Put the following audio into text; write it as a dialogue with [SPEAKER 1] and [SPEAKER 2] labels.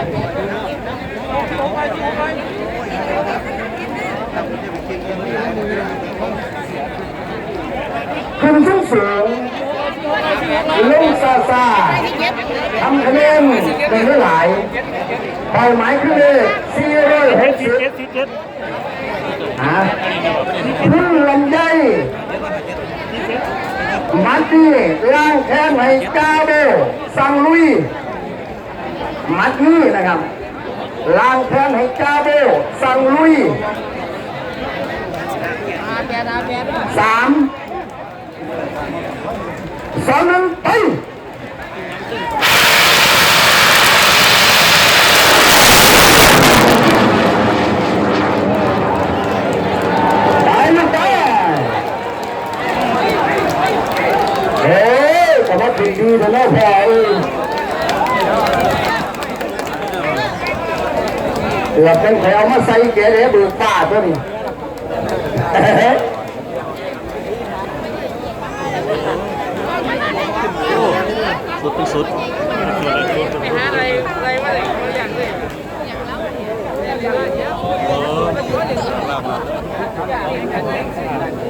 [SPEAKER 1] ขึ้นสูงสูงลงซาซาทำคะแนนได้หลายเป้าหมายคือเลข460ฮะพึ่งลำไยมัดนี่ล่างแค้นให้กาโบสั่ง มัดนี่นะครับล่างแค้นให้กาโบสังลุยสามสองหนึ่งไปไปนะไปเฮ้ยแต่ว่าถึงดีแต่ไม่พอเอง เหลืเป็นแถวมาใส่เกเรเบือกป้าตัวนี้สุด
[SPEAKER 2] ทุดไปหาอะไรอะไรมาเลยอย่างเลยอย่างแล้วอย่างแล้ว